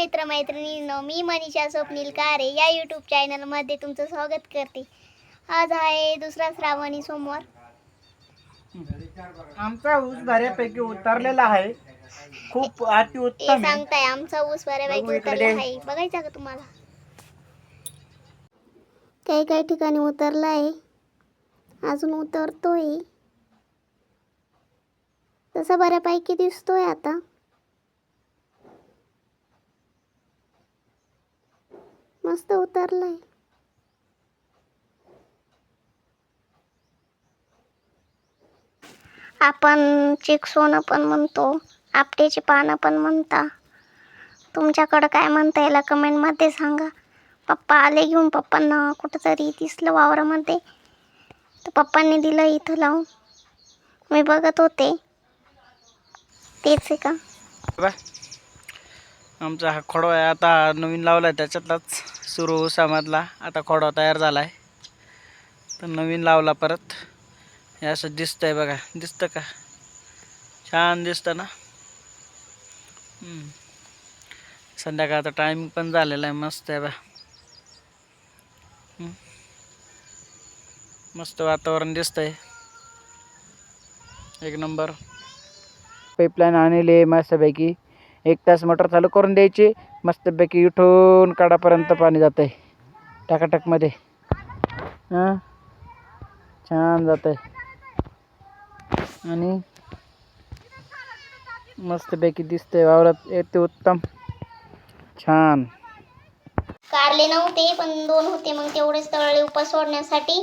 मित्रमैत्रिणींनो मी मनीषा स्वप्नील कारे या यूट्यूब चॅनलमध्ये तुमचं स्वागत करते. आज आहे दुसरा श्रावणी सोमवार. आमचा ऊस बऱ्यापैकी उतरलेला आहे. खूप अति उत्तम आहे. सांगताय आमचा ऊस बघू बऱ्यापैकी इकडे. उतरला आहे. बघायचा का तुम्हाला? काही काही ठिकाणी उतरला आहे. अजून उतरतोय. तसा बऱ्यापैकी दिसतोय आता. मस्त उतरलाय. आपण चिकसोनं पण म्हणतो आपटेची पानं पण म्हणता. तुमच्याकडं काय म्हणता याला कमेंटमध्ये सांगा. पप्पा आले घेऊन पप्पांना कुठंतरी दिसलं वावरामध्ये. तर पप्पांनी दिलं इथं लावून. मी बघत होते. तेच आहे का? बा. आमचा हा खोडवा आहे. आता नवीन लावला आहे त्याच्यातलाच सुरू ऊसामधला आता खोडवा तयार झाला आहे तर नवीन लावला परत. हे असं दिसतंय बघा. दिसतं का? छान दिसतं ना? संध्याकाळचा टायमिंग पण झालेला आहे. मस्त आहे बा मस्त वातावरण दिसतंय. एक नंबर. पाईपलाईन आणली आहे मस्तपैकी. एक तास मोटर चालू करून द्यायची. मस्तपैकी इथून काडापर्यंत पाणी जात आहे टाकाटकमध्ये हां? छान जात आहे आणि मस्तपैकी दिसतंय वावरात. येते उत्तम. छान. कारले नव्हते पण दोन होते. मग तेवढेच तळले उपास सोडण्यासाठी.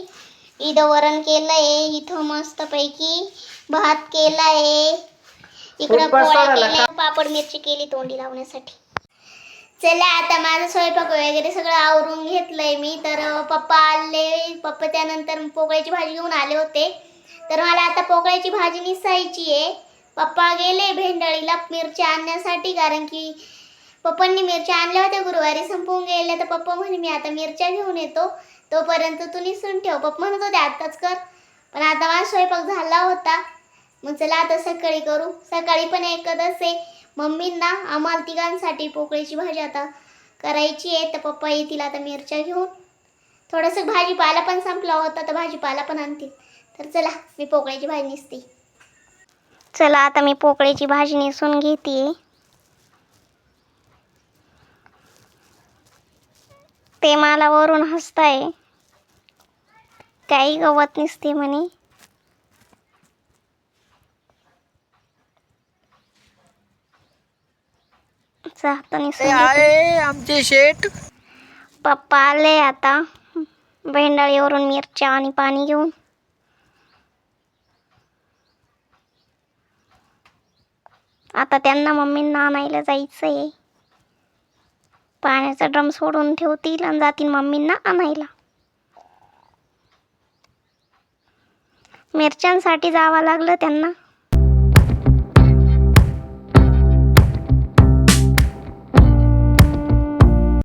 इथं वरण केलंय. इथं मस्त पैकी भात केलाय. इकडं उपास पोळ्या केल्या पापड मिरची केली तोंडी लावण्यासाठी. चला आता माझं स्वयंपाक वगैरे सगळं आवरून घेतलंय मी. तर पप्पा आले. पप्पा त्यानंतर पोकळ्याची भाजी घेऊन आले होते. तर मला आता पोकळ्याची भाजी निसायची आहे. पप्पा गेले भेंडळीला मिरच्या आणण्यासाठी कारण की पप्पांनी मिरच्या आणल्या होत्या. गुरुवारी संपवून गेल्या. तर पप्पा म्हणे मी आता मिरच्या घेऊन येतो. तोपर्यंत तू निसून ठेव. पप्पा म्हणत होते आताच कर. पण आता माझा स्वयंपाक झाला होता. मग चला आता सकाळी करू. सकाळी पण एकच आहे. मम्मींना आम्हाला तिघांसाठी पोकळीची भाजी आता करायची आहे. तर पप्पा येतील आता मिरच्या घेऊन. थोडंसं भाजीपाला पण संपला होता तर भाजीपाला पण आणतील. तर चला मी पोकळीची भाजी निसते. चला आता मी पोकळीची भाजी नेसून घेते. ते मला वरून हसताय. काही गवत नसते म्हणे. आहे आमचे शेठ. पप्पा आले आता. भेंडाळीवरून मिरच्या आणि पाणी घेऊन. आता त्यांना मम्मींना आणायला जायचं आहे पाण्याचा ड्रम सोडून ठेवतील आणि जातील मम्मींना आणायला. मिरच्यांसाठी जावं लागलं त्यांना.